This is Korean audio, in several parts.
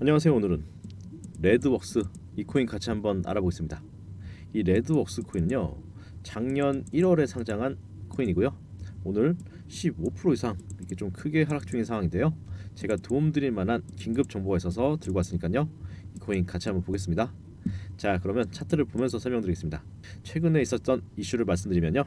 안녕하세요. 오늘은 레드웍스 이 코인 같이 한번 알아보겠습니다. 이 레드웍스 코인은요. 작년 1월에 상장한 코인이고요. 오늘 15% 이상 이렇게 좀 크게 하락 중인 상황인데요. 제가 도움드릴 만한 긴급 정보가 있어서 들고 왔으니까요. 이 코인 같이 한번 보겠습니다. 자, 그러면 차트를 보면서 설명드리겠습니다. 최근에 있었던 이슈를 말씀드리면요.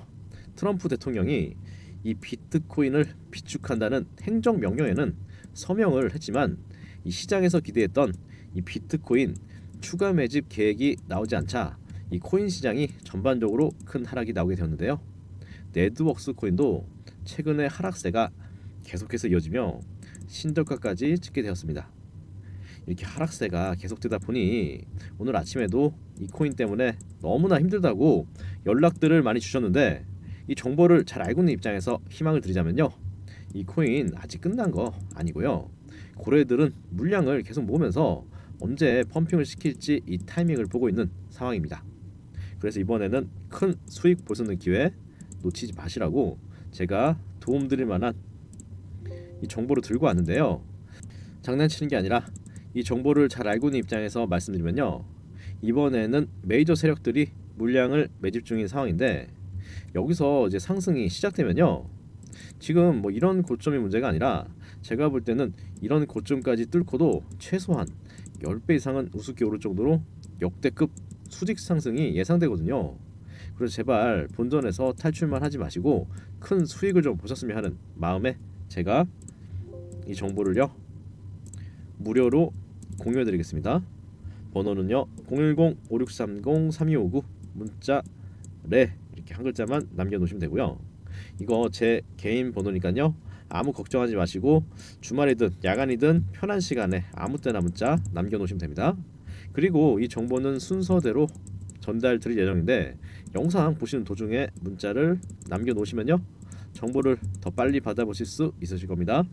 트럼프 대통령이 이 비트코인을 비축한다는 행정 명령에는 서명을 했지만 이 시장에서 기대했던 이 비트코인 추가 매집 계획이 나오지 않자 이 코인 시장이 전반적으로 큰 하락이 나오게 되었는데요. 네드웍스 코인도 최근에 하락세가 계속해서 이어지며 신저가까지 찍게 되었습니다. 이렇게 하락세가 계속되다 보니 오늘 아침에도 이 코인 때문에 너무나 힘들다고 연락들을 많이 주셨는데 이 정보를 잘 알고 있는 입장에서 희망을 드리자면요. 이 코인 아직 끝난 거 아니고요. 고래들은 물량을 계속 모으면서 언제 펌핑을 시킬지 이 타이밍을 보고 있는 상황입니다. 그래서 이번에는 큰 수익 있는 기회 놓치지 마시라고 제가 도움드릴 만한 이 정보를 들고 왔는데요. 장난치는 게 아니라 이 정보를 잘 알고 있는 입장에서 말씀드리면요. 이번에는 메이저 세력들이 물량을 매집 중인 상황인데 여기서 이제 상승이 시작되면요. 지금 뭐 이런 고점이 문제가 아니라 제가 볼 때는 이런 고점까지 뚫고도 최소한 10배 이상은 우습게 오를 정도로 역대급 수직 상승이 예상되거든요. 그래서 제발 본전에서 탈출만 하지 마시고 큰 수익을 좀 보셨으면 하는 마음에 제가 이 정보를요 무료로 공유해 드리겠습니다. 번호는요 010-5630-3259 문자 레 이렇게 한 글자만 남겨 놓으시면 되고요. 이거 제 개인 번호니까요. 아무 걱정하지 마시고 주말이든 야간이든 편한 시간에 아무 때나 문자 남겨놓으시면 됩니다. 그리고 이 정보는 순서대로 전달 드릴 예정인데 영상 보시는 도중에 문자를 남겨놓으시면요. 정보를 더 빨리 받아보실 수 있으실 겁니다.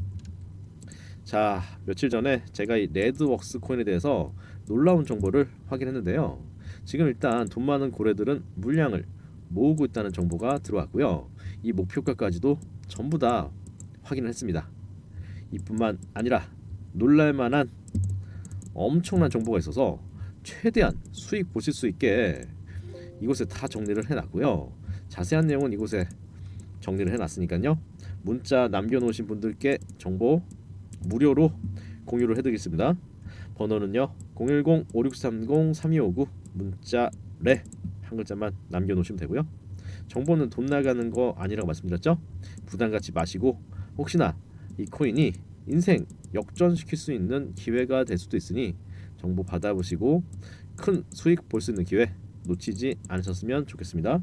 자, 며칠 전에 제가 이 레드웍스 코인에 대해서 놀라운 정보를 확인했는데요. 지금 일단 돈 많은 고래들은 물량을 모으고 있다는 정보가 들어왔고요. 이 목표가까지도 전부 다 확인을 했습니다. 이뿐만 아니라 놀랄만한 엄청난 정보가 있어서 최대한 수익 보실 수 있게 이곳에 다 정리를 해놨고요. 자세한 내용은 이곳에 정리를 해놨으니까요. 문자 남겨놓으신 분들께 정보 무료로 공유를 해드리겠습니다. 번호는요 010-5630-3259 문자 레 한 글자만 남겨놓으시면 되고요. 정보는 돈 나가는 거 아니라고 말씀드렸죠? 부담 갖지 마시고 혹시나 이 코인이 인생 역전시킬 수 있는 기회가 될 수도 있으니 정보 받아보시고 큰 수익 볼 수 있는 기회 놓치지 않으셨으면 좋겠습니다.